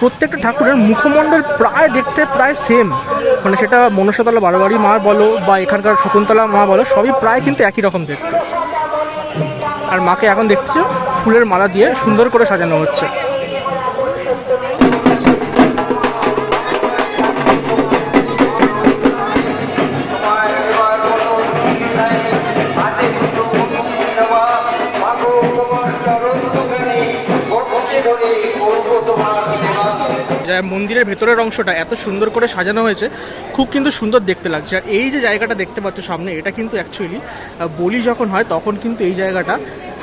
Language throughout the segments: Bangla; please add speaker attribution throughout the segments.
Speaker 1: প্রত্যেকটা ঠাকুরের মুখমণ্ডল প্রায় দেখতে প্রায় সেম মানে সেটা মনসাতলা বারোবারি মা বলো বা এখানকার শকুন্তলা মা বলো সবই প্রায় কিন্তু একই রকম দেখতে। আর মাকে এখন দেখছে ফুলের মালা দিয়ে সুন্দর করে সাজানো হচ্ছে। মন্দিরের ভেতরের অংশটা এত সুন্দর করে সাজানো হয়েছে, খুব কিন্তু সুন্দর দেখতে লাগছে। আর এই যে জায়গাটা দেখতে পাচ্ছ সামনে, এটা কিন্তু অ্যাকচুয়ালি বলি যখন হয়, তখন কিন্তু এই জায়গাটা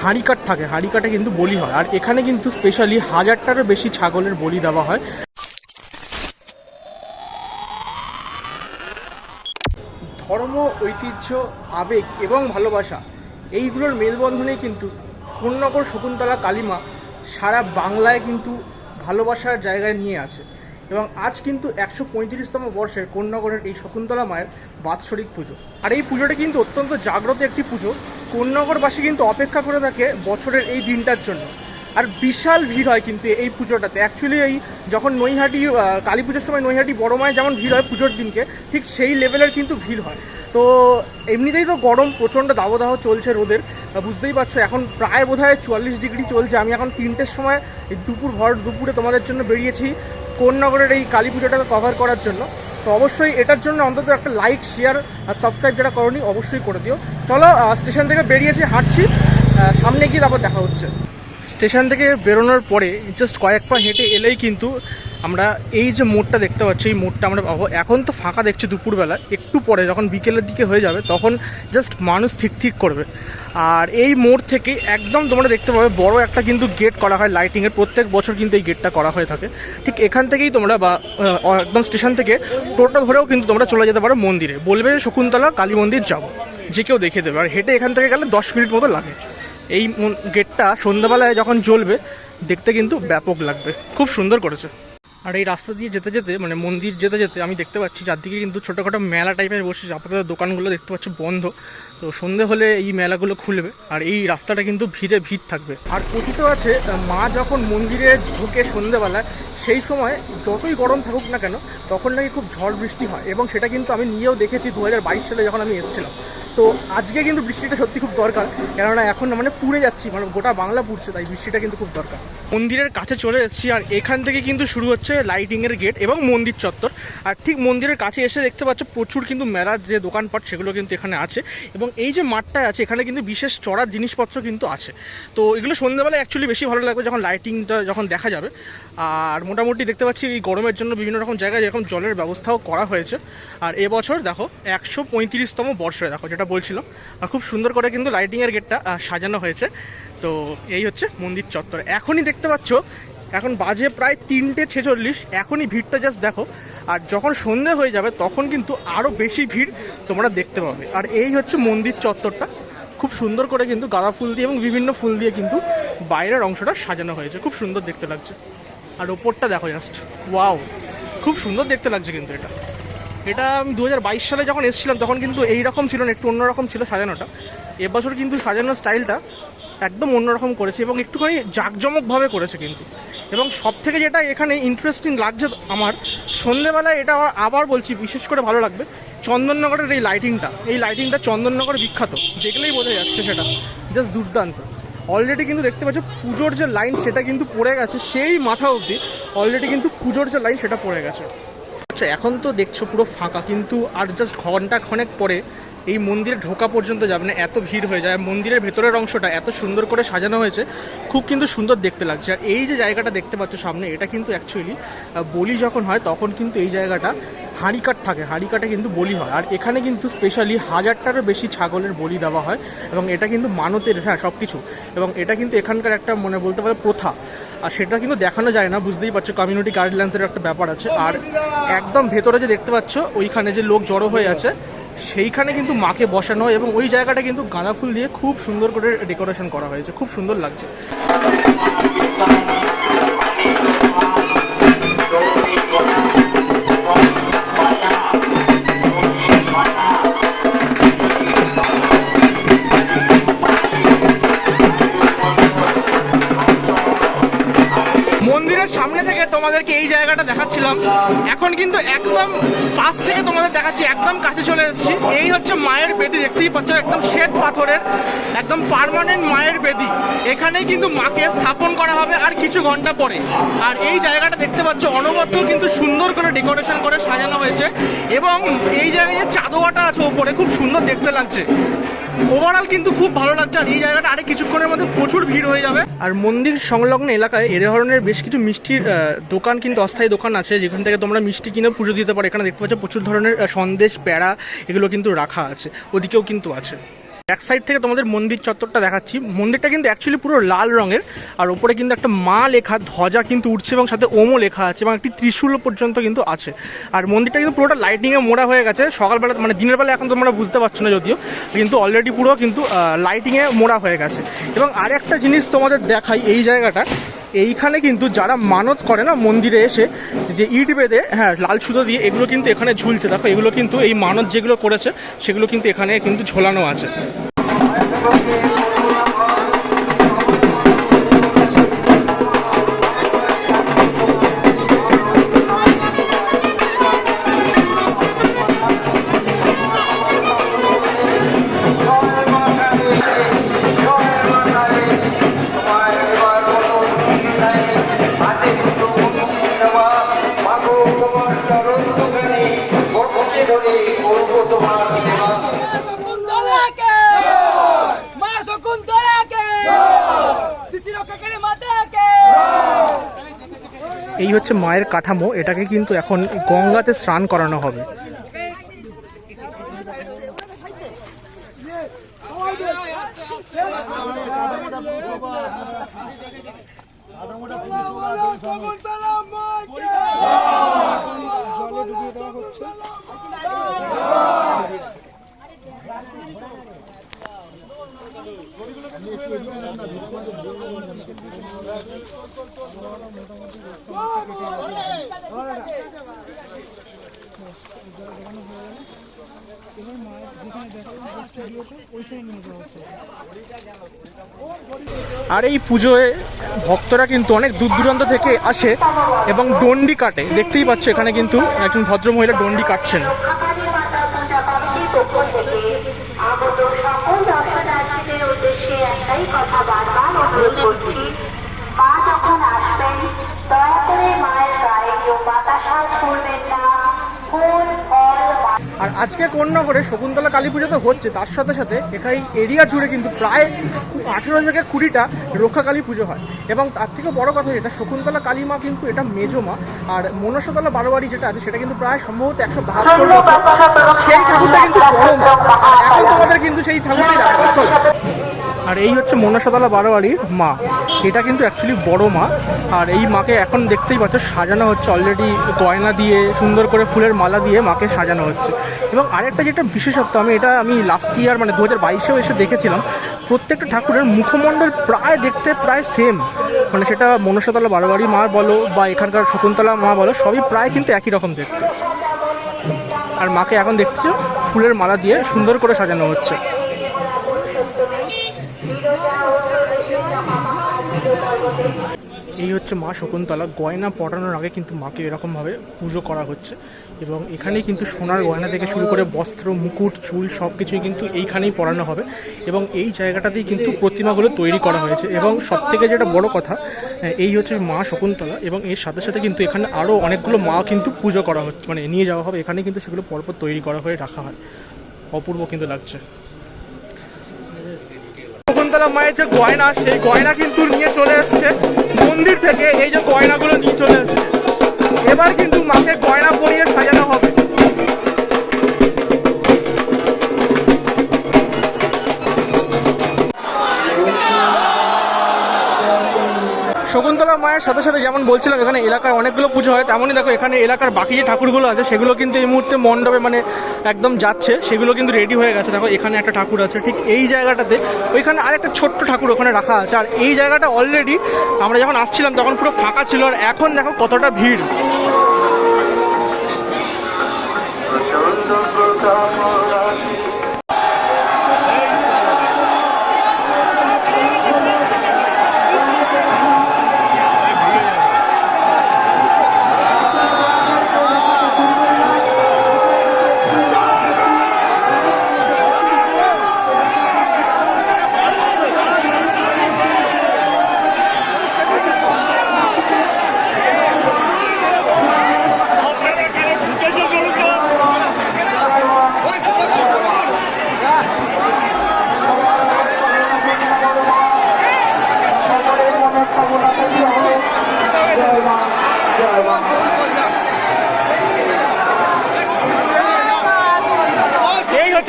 Speaker 1: হাঁড়িকাট থাকে। হাঁড়িকাটে কিন্তু বলি হয়। আর এখানে কিন্তু স্পেশালি হাজারটারও বেশি ছাগলের বলি দেওয়া হয়। ধর্ম, ঐতিহ্য, আবেগ এবং ভালোবাসা, এইগুলোর মেলবন্ধনেই কিন্তু কোন্নগর শকুন্তলা কালিমা সারা বাংলায় কিন্তু ভালোবাসার জায়গায় নিয়ে আছে। এবং আজ কিন্তু একশো পঁয়ত্রিশতম বর্ষের কোন্নগরের এই শকুন্তলা মায়ের বাৎসরিক পুজো। আর এই পুজোটা কিন্তু অত্যন্ত জাগ্রত একটি পুজো। কন্যাগরবাসী কিন্তু অপেক্ষা করে থাকে বছরের এই দিনটার জন্য। আর বিশাল ভিড় হয় কিন্তু এই পুজোটাতে। অ্যাকচুয়ালি এই যখন নৈহাটি কালী পুজোর সময় নৈহাটি বড় মায় যেমন ভিড় হয় পুজোর দিনকে, ঠিক সেই লেভেলের কিন্তু ভিড় হয়। তো এমনিতেই তো গরম, প্রচণ্ড দাবদাহ চলছে রোদের। বুঝতেই পারছ, এখন প্রায় বোধ হয় চুয়াল্লিশ ডিগ্রি চলছে। আমি এখন তিনটের সময় এই দুপুর, ভর দুপুরে তোমাদের জন্য বেরিয়েছি কোন্নগরের এই কালী পুজোটাকে কভার করার জন্য। তো অবশ্যই এটার জন্য অন্তত একটা লাইক শেয়ার আর সাবস্ক্রাইব যারা করনি, অবশ্যই করে দিও। চলো স্টেশন থেকে বেরিয়েছি, হাঁটছি। সামনে গিয়ে তারপর দেখা হচ্ছে। স্টেশন থেকে বেরোনোর পরে জাস্ট কয়েক পা হেঁটে এলেই কিন্তু আমরা এই যে মোড়টা দেখতে পাচ্ছি, এই মোড়টা আমরা পাবো এখন তো ফাঁকা দেখছি দুপুরবেলা, একটু পরে যখন বিকেলের দিকে হয়ে যাবে তখন জাস্ট মানুষ ঠিক ঠিক করবে। আর এই মোড় থেকে একদম তোমরা দেখতে পাবে বড় একটা কিন্তু গেট করা হয় লাইটিংয়ের প্রত্যেক বছর কিন্তু এই গেটটা করা হয়ে থাকে। ঠিক এখান থেকেই তোমরা বা একদম স্টেশন থেকে টোটো ধরেও কিন্তু তোমরা চলে যেতে পারো মন্দিরে। বলবে শকুন্তলা কালী মন্দির যাব, যে কেউ দেখে দেবে। আর হেঁটে এখান থেকে গেলে দশ মিনিট মতো লাগে। এই গেটটা সন্ধ্যাবেলায় যখন জ্বলবে, দেখতে কিন্তু ব্যাপক লাগবে। খুব সুন্দর করেছে। আর এই রাস্তা দিয়ে যেতে যেতে মানে মন্দির যেতে যেতে আমি দেখতে পাচ্ছি, চারদিকে কিন্তু ছোটোখাটো মেলা টাইপের বসেছে। আপাতত দোকানগুলো দেখতে পাচ্ছি বন্ধ। তো সন্ধে হলে এই মেলাগুলো খুলবে, আর এই রাস্তাটা কিন্তু ভিড়ে ভিড় থাকবে। আর কথিত আছে, মা যখন মন্দিরে ঢুকে সন্ধেবেলায়, সেই সময় যতই গরম থাকুক না কেন, তখন নাকি খুব ঝড় বৃষ্টি হয়। এবং সেটা কিন্তু আমি নিজেও দেখেছি দু হাজার বাইশ সালে যখন আমি এসেছিলাম। তো আজকে কিন্তু বৃষ্টিটা সত্যি খুব দরকার। কেননা এখন মানে পুড়ে যাচ্ছি মানে গোটা বাংলা পুড়ছে, তাই বৃষ্টিটা কিন্তু খুব দরকার। মন্দিরের কাছে চলে এসেছি আর এখান থেকে কিন্তু শুরু হচ্ছে লাইটিংয়ের গেট এবং মন্দির চত্বর। আর ঠিক মন্দিরের কাছে এসে দেখতে পাচ্ছ প্রচুর কিন্তু মেলার যে দোকানপাট সেগুলো কিন্তু এখানে আছে এবং এই যে মাঠটা আছে, এখানে কিন্তু বিশেষ চড়ার জিনিসপত্র কিন্তু আছে। তো এগুলো সন্ধ্যাবেলা অ্যাকচুয়ালি বেশি ভালো লাগবে যখন লাইটিংটা যখন দেখা যাবে। আর মোটামুটি দেখতে পাচ্ছি এই গরমের জন্য বিভিন্ন রকম জায়গায় যেরকম জলের ব্যবস্থাও করা হয়েছে। আর এবছর দেখো একশো পঁয়ত্রিশতম বর্ষে দেখো, যেটা বলছিলাম আর খুব সুন্দর করে কিন্তু লাইটিংয়ের গেটটা সাজানো হয়েছে। তো এই হচ্ছে মন্দির চত্বর। এখনই দেখতে পাচ্ছ, এখন বাজে প্রায় তিনটে ছেচল্লিশ, এখনই ভিড়টা জাস্ট দেখো। আর যখন সন্ধে হয়ে যাবে, তখন কিন্তু আরও বেশি ভিড় তোমরা দেখতে পাবে। আর এই হচ্ছে মন্দির চত্বরটা। খুব সুন্দর করে কিন্তু গাঁদা ফুল দিয়ে এবং বিভিন্ন ফুল দিয়ে কিন্তু বাইরের অংশটা সাজানো হয়েছে। খুব সুন্দর দেখতে লাগছে। আর ওপরটা দেখো জাস্ট ওয়াও খুব সুন্দর দেখতে লাগছে কিন্তু এটা। এটা আমি দু হাজার বাইশ সালে যখন এসেছিলাম, তখন কিন্তু এই রকম ছিল না, একটু অন্যরকম ছিল সাজানোটা। এবছর কিন্তু সাজানোর স্টাইলটা একদম অন্যরকম করেছে এবং একটুখানি জাঁকজমকভাবে করেছে কিন্তু। এবং সব থেকে যেটা এখানে ইন্টারেস্টিং লাগছে আমার, সন্ধেবেলায় এটা আবার বলছি, বিশেষ করে ভালো লাগবে, চন্দননগরের এই লাইটিংটা এই লাইটিংটা চন্দননগরে বিখ্যাত। দেখলেই বোঝা যাচ্ছে সেটা। জাস্ট দুর্দান্ত। অলরেডি কিন্তু দেখতে পাচ্ছ, পুজোর যে লাইন সেটা কিন্তু পড়ে গেছে, সেই মাথা অবধি। অলরেডি কিন্তু পুজোর যে লাইন সেটা পড়ে গেছে। আচ্ছা এখন তো দেখছ পুরো ফাঁকা, কিন্তু আর জাস্ট ঘণ্টা ক্ষণেক পরে এই মন্দিরে ঢোকা পর্যন্ত যাবে না, এত ভিড় হয়ে যায়। আর মন্দিরের ভেতরের অংশটা এত সুন্দর করে সাজানো হয়েছে, খুব কিন্তু সুন্দর দেখতে লাগছে। আর এই যে জায়গাটা দেখতে পাচ্ছ সামনে, এটা কিন্তু অ্যাকচুয়ালি বলি যখন হয়, তখন কিন্তু এই জায়গাটা হাঁড়িকাট থাকে। হাঁড়িকাটে কিন্তু বলি হয়। আর এখানে কিন্তু স্পেশালি হাজারটারও বেশি ছাগলের বলি দেওয়া হয়, এবং এটা কিন্তু মানতের হ্যাঁ সব কিছু এবং এটা কিন্তু এখানকার একটা মনে বলতে পারে প্রথা। আর সেটা কিন্তু দেখানো যায় না বুঝতেই পারছ কমিউনিটি গাইডলাইন্সের একটা ব্যাপার আছে। আর একদম ভেতরে যে দেখতে পাচ্ছ ওইখানে যে লোক জড়ো হয়ে আছে সেইখানে কিন্তু মাকে বসানো হয় এবং ওই জায়গাটা কিন্তু গাঁদা ফুল দিয়ে খুব সুন্দর করে ডেকোরেশন করা হয়েছে খুব সুন্দর লাগছে। তোমাদেরকে এই জায়গাটা দেখাচ্ছিলাম। এখন কিন্তু একদম পাশ থেকে তোমাদের দেখাচ্ছি, একদম কাছে চলে এসেছি। এই হচ্ছে মায়ের বেদি, দেখতেই পাচ্ছ, একদম শ্বেত পাথরের, একদম পার্মানেন্ট মায়ের বেদি। এখানেই কিন্তু মাকে স্থাপন করা হবে আর কিছু ঘণ্টা পরে। আর এই জায়গাটা দেখতে পাচ্ছ, অনবদ্য কিন্তু সুন্দর করে ডেকোরেশন করে সাজানো হয়েছে। এবং এই জায়গায় যে চাদোয়াটা আছে ওপরে খুব সুন্দর দেখতে লাগছে। ওভারঅল কিন্তু খুব ভালো লাগছে, আর এই জায়গাটা আরে কিছুক্ষণের মধ্যে প্রচুর ভিড় হয়ে যাবে। আর মন্দির সংলগ্ন এলাকায় এ ধরনের বেশ কিছু মিষ্টির দোকান কিন্তু অস্থায়ী দোকান আছে। যেখান থেকে তোমরা মিষ্টি কিনে পুজো দিতে পারো। এখানে দেখতে পাচ্ছ প্রচুর ধরনের সন্দেশ প্যাড়া এগুলো কিন্তু রাখা আছে। ওদিকেও কিন্তু আছে। এক সাইড থেকে তোমাদের মন্দির চত্বরটা দেখাচ্ছি। মন্দিরটা কিন্তু অ্যাকচুয়ালি পুরো লাল রঙের, আর ওপরে কিন্তু একটা মা লেখা, ধ্বজা কিন্তু উঠছে এবং সাথে ওমও লেখা আছে এবং একটি ত্রিশূল পর্যন্ত কিন্তু আছে। আর মন্দিরটা কিন্তু পুরোটা লাইটিংয়ে মোড়া হয়ে গেছে। সকালবেলা মানে দিনের বেলা এখন তোমরা বুঝতে পারছ না যদিও, কিন্তু অলরেডি পুরো কিন্তু লাইটিংয়ে মোড়া হয়ে গেছে। এবং আরেকটা জিনিস তোমাদের দেখাই এই জায়গাটা এইখানে কিন্তু যারা মানত করে না মন্দিরে এসে, যে ইট বেঁধে হ্যাঁ লাল সুতো দিয়ে এগুলো কিন্তু এখানে ঝুলছে। দেখো, এগুলো কিন্তু এই মানত যেগুলো করেছে, সেগুলো কিন্তু এখানে কিন্তু ঝোলানো আছে। এই হচ্ছে মায়ের কাঠামো এটাকে কিন্তু এখন গঙ্গাতে স্নান করানো হবে। আর এই পুজোয় ভক্তরা কিন্তু অনেক দূর দূরান্ত থেকে আসে এবং ডন্ডি কাটে। দেখতেই পাচ্ছ এখানে কিন্তু একজন ভদ্রমহিলা ডন্ডি কাটছেন।
Speaker 2: সকল দর্শনার্থীদের উদ্দেশ্যে একটাই কথা বারবার অনুরোধ মা-
Speaker 1: কোন নগরে শকুন্তলা কালী পুজো তো হচ্ছে, তার সাথে সাথে এখানে এরিয়া জুড়ে কিন্তু প্রায় আঠেরো থেকে কুড়িটা রক্ষা কালী পুজো হয়। এবং তার থেকে বড় কথা যেটা, শকুন্তলা কালী মা কিন্তু এটা মেজো মা, আর মনসাতলা বারোয়ারি যেটা আছে, সেটা কিন্তু প্রায় সম্ভবত একশো বাহাত্তর সেই ঠাকুরটা কিন্তু বড় মা। এখন তোমাদের কিন্তু সেই যাচ্ছে আর এই হচ্ছে মনসাতলা বারোয়ারির মা। এটা কিন্তু অ্যাকচুয়ালি বড় মা। আর এই মাকে এখন দেখতেই পাচ্ছ, সাজানো হচ্ছে অলরেডি গয়না দিয়ে, সুন্দর করে ফুলের মালা দিয়ে মাকে সাজানো হচ্ছে। এবং আরেকটা যেটা বিশেষত্ব, আমি এটা আমি লাস্ট ইয়ার মানে দু হাজার বাইশেও এসে দেখেছিলাম, প্রত্যেকটা ঠাকুরের মুখমণ্ডল প্রায় দেখতে প্রায় সেম মানে সেটা মনসাতলা বারোয়ারি মা বলো বা এখানকার শকুন্তলা মা বলো, সবই প্রায় কিন্তু একই রকম দেখতে। আর মাকে এখন দেখছ, ফুলের মালা দিয়ে সুন্দর করে সাজানো হচ্ছে। এই হচ্ছে মা শকুন্তলা। গয়না পটানোর আগে কিন্তু মাকে এরকমভাবে পুজো করা হচ্ছে এবং এখানেই কিন্তু সোনার গয়না থেকে শুরু করে বস্ত্র, মুকুট, চুল সব কিছুই কিন্তু এইখানেই পরানো হবে এবং এই জায়গাটাতেই কিন্তু প্রতিমাগুলো তৈরি করা হয়েছে এবং সব থেকে যেটা বড় কথা এই হচ্ছে মা শকুন্তলা এবং এর সাথে সাথে কিন্তু এখানে আরও অনেকগুলো মা কিন্তু পুজো করা হচ্ছে মানে নিয়ে যাওয়া হবে। এখানে কিন্তু সেগুলো পরপর তৈরি করা হয়ে রাখা হয়। অপূর্ব কিন্তু লাগছে। শকুন্তলা মায়ের যে গয়না, সেই গয়না কিন্তু নিয়ে চলে এসছে। মন্দির থেকে এই যে গয়নাগুলো নিয়ে চলে এসছে। এবার কিন্তু মাকে সাথে সাথে যেমন বলছিলাম, এখানে এলাকায় অনেকগুলো পুজো হয়, তেমনই দেখো এখানে এলাকার বাকি যে ঠাকুরগুলো আছে, সেগুলো কিন্তু এই মুহূর্তে মণ্ডপে মানে একদম যাচ্ছে, সেগুলো কিন্তু রেডি হয়ে গেছে। দেখো, এখানে একটা ঠাকুর আছে, ঠিক এই জায়গাটাতে। ওইখানে আরেকটা ছোট্ট ঠাকুর ওখানে রাখা আছে। আর এই জায়গাটা অলরেডি আমরা যখন আসছিলাম, তখন পুরো ফাঁকা ছিল। আর এখন দেখো কতটা ভিড়।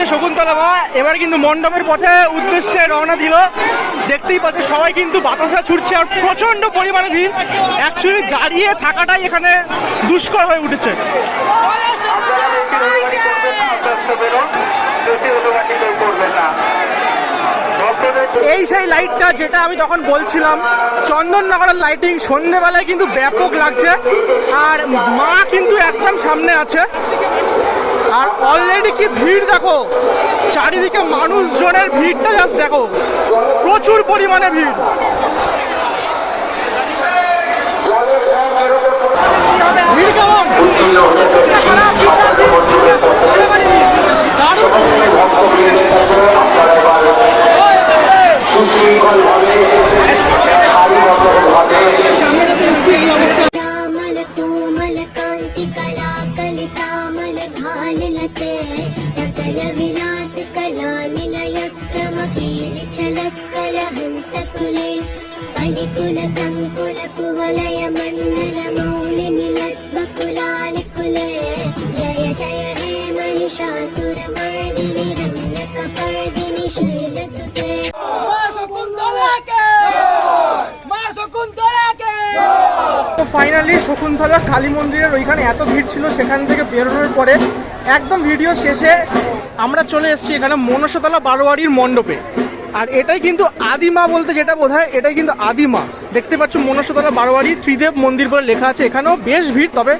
Speaker 1: হচ্ছে শকুন্তলা মা। এবার কিন্তু মণ্ডপের পথে উদ্দেশ্যে রওনা দিল। দেখতেই পাচ্ছে, সবাই কিন্তু বাতাসা ছুটছে আর প্রচণ্ড পরিমাণে ভিড়। অ্যাকচুয়ালি দাঁড়িয়ে থাকাটাই এখানে দুষ্কর হয়ে উঠেছে। এই সেই লাইটটা যেটা আমি তখন বলছিলাম, চন্দননগরের লাইটিং সন্ধেবেলায় কিন্তু ব্যাপক লাগছে। আর মা কিন্তু একদম সামনে আছে। আর অলরেডি কি ভিড় দেখো? চারিদিকে মানুষজনের ভিড়টা জাস্ট দেখো। প্রচুর পরিমাণে ভিড়। ভিড় কেমন? ফাইনালি শকুন্তলা কালী মন্দিরের ওইখানে এত ভিড় ছিল সেখান থেকে বেরোনোর পরে একদম ভিডিও শেষে আমরা চলে এসেছি এখানে মনসতলা বারোয়ারির মণ্ডপে। আর এটাই কিন্তু আদিমা বলতে যেটা বোঝায় এটাই কিন্তু আদিমা। দেখতে পাচ্ছ মনসতলা বারোয়ারি, ত্রিদেব মন্দির বলে লেখা আছে। এখানেও বেশ ভিড়, তবে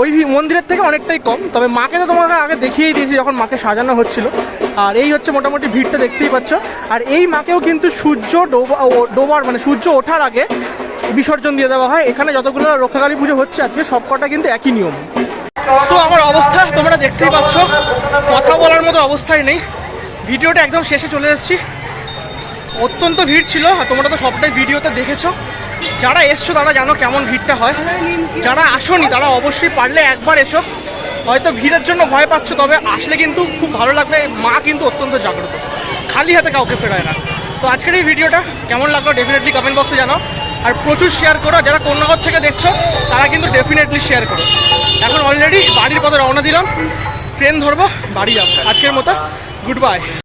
Speaker 1: ওই মন্দিরের থেকে অনেকটাই কম। তবে মাকে তো তোমাকে আগে দেখিয়েই দিয়েছি যখন মাকে সাজানো হচ্ছিল। আর এই হচ্ছে মোটামুটি ভিড়টা দেখতেই পাচ্ছ। আর এই মাকেও কিন্তু সূর্য ডোবা ডোবার মানে সূর্য ওঠার আগে বিসর্জন দিয়ে দেওয়া হয়। এখানে যতগুলো রক্ষাকালী পুজো হচ্ছে আজকে, সবকটা কিন্তু একই নিয়ম। সো আমার অবস্থা, তোমরা দেখতেই পাচ্ছ। কথা বলার মতো অবস্থায় নেই। ভিডিওটা একদম শেষে চলে এসেছি। অত্যন্ত ভিড় ছিল তোমরা তো সবটাই ভিডিওতে দেখেছ। যারা এসছো, তারা জানো কেমন ভিড়টা হয়। যারা আসোনি, তারা অবশ্যই পারলে একবার এসো। হয়তো ভিড়ের জন্য ভয় পাচ্ছ, তবে আসলে কিন্তু খুব ভালো লাগবে। মা কিন্তু অত্যন্ত জাগ্রত। খালি হাতে কাউকে ফেরায় না। তো আজকের এই ভিডিওটা কেমন লাগল ডেফিনেটলি কমেন্ট বক্সে জানাও। আর প্রচুর শেয়ার করো যারা কন্যাগর থেকে দেখছ, তারা কিন্তু ডেফিনেটলি শেয়ার করো। এখন অলরেডি বাড়ির পথে রওনা দিলাম। ট্রেন ধরবো, বাড়ি যাব। আজকের মতো। goodbye.